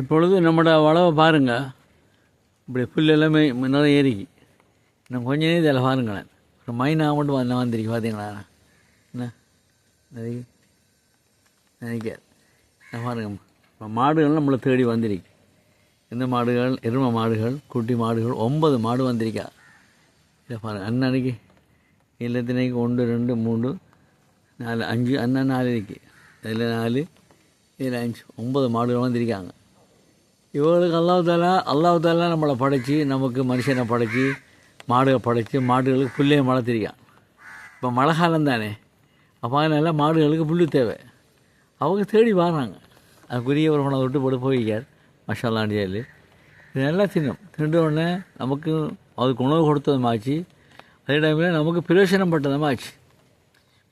இப்பொழுது நம்மளோட வளவை பாருங்க. இப்படி புல் எல்லாமே நிறைய ஏறிக்கி இன்னும் கொஞ்ச நேரம் இதில் பாருங்களேன். ஒரு மைனா மட்டும் வந்து வந்துருக்கு பார்த்தீங்களா? என்ன? நிறைய நினைக்க. பாருங்க. இப்போ மாடுகள் நம்மளை தேடி வந்திருக்கு. இந்த மாடுகள்? எருமை மாடுகள் குட்டி மாடுகள் ஒன்பது மாடு வந்திருக்கா. இதை பாருங்கள் அன்னன்னைக்கு இல்லத்தினைக்கு ஒன்று ரெண்டு மூணு நாலு அஞ்சு அண்ணன் நாலு இருக்குது இதில் நாலு இதில் அஞ்சு ஒன்பது மாடுகள் வந்திருக்காங்க. இவங்களுக்கு அல்லாஹாலா அல்லாஹாலா நம்மளை படைச்சி நமக்கு மனுஷனை படைச்சி மாடுகளை படைச்சி மாடுகளுக்கு புல்லையும் வளர்த்திருக்கான். இப்போ மழை காலம் தானே. அப்போ அதனால் மாடுகளுக்கு புல் தேவை. அவங்க தேடி வராங்க. அதுக்குரிய ஒரு உணவு விட்டு போட்டு போய்க்கார் மசாலான்னு சொல்லி இது நல்லா தின்னும். தின்ற உடனே நமக்கு அதுக்கு உணவு கொடுத்ததும் ஆச்சு அதே டைமில் நமக்கு பிரயோசனம் பட்டதுமாச்சு.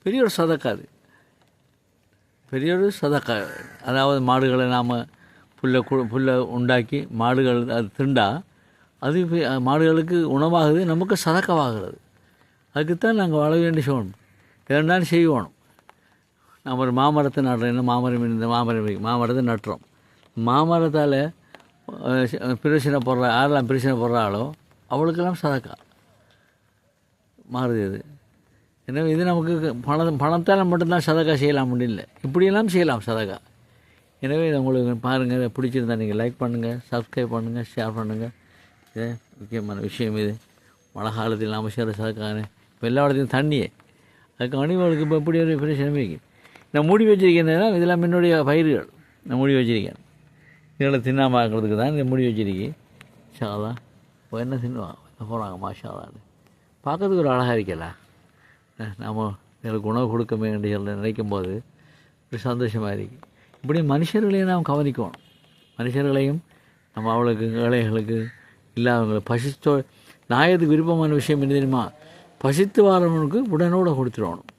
பெரிய ஒரு சதக்காது பெரிய ஒரு சதக்கா. அதாவது மாடுகளை நாம் புல்லை கு புல்லை உண்டாக்கி மாடுகள் அது திண்டா அது மாடுகளுக்கு உணவாகுது நமக்கு சதக்கவாகிறது அதுக்குத்தான் நாங்கள் வாழ வேண்டி செய்யணும் இரண்டாலும் செய்வோம். நம்ம ஒரு மாமரத்தை நடுறோம் மாமரம் இந்த மாமரம் மாமரத்தை நட்டுறோம். மாமரத்தால் பிரச்சனைப்படுற யாரெல்லாம் பிரச்சனைப்படுறாளோ அவளுக்கெல்லாம் சதக்கா. மாறுது இது எனவே இது நமக்கு பணம் பணத்தால் மட்டும்தான் சதக்கா செய்யலாம் முடியல இப்படியெல்லாம் செய்யலாம் சதக்கா. எனவே இதை உங்களுக்கு பாருங்கள் இதை பிடிச்சிருந்தா நீங்கள் லைக் பண்ணுங்கள் சப்ஸ்கிரைப் பண்ணுங்கள் ஷேர் பண்ணுங்கள் இது முக்கியமான விஷயம் இது. மழை காலத்தில் நாம் செய்கிற சதக்கானு இப்போ எல்லா இடத்துலையும் தண்ணியே. அதுக்கு அணிவர்களுக்கு இப்போ எப்படி ஒரு பிரச்சனை இருக்கு? நான் மூடி வச்சிருக்கேன்னா இதெல்லாம் என்னுடைய பயிர்கள். நான் மூடி வச்சிருக்கேன். இதில் தின்னாமாக்கிறதுக்கு தான் இதை மூடி வச்சிருக்கேன். ஷாலா இப்போ என்ன தின்னுவாங்க போகிறாங்க மாஷாலான்னு பார்க்கறதுக்கு ஒரு அழகாக இருக்கல. நாம் எங்களுக்கு உணவு கொடுக்க வேண்டிய சொல்லி நினைக்கும் போது ஒரு சந்தோஷமாக இருக்குது இப்படி மனுஷர்களையும் நாம் கவனிக்கணும். மனுஷர்களையும் நம்ம அவளுக்கு ஏழைகளுக்கு இல்லாதவங்களை பசித்தோ நாயத்துக்கு விருப்பமான விஷயம் என்ன தெரியுமா? பசித்து வாரவனுக்கு உடனோட கொடுத்துருவணும்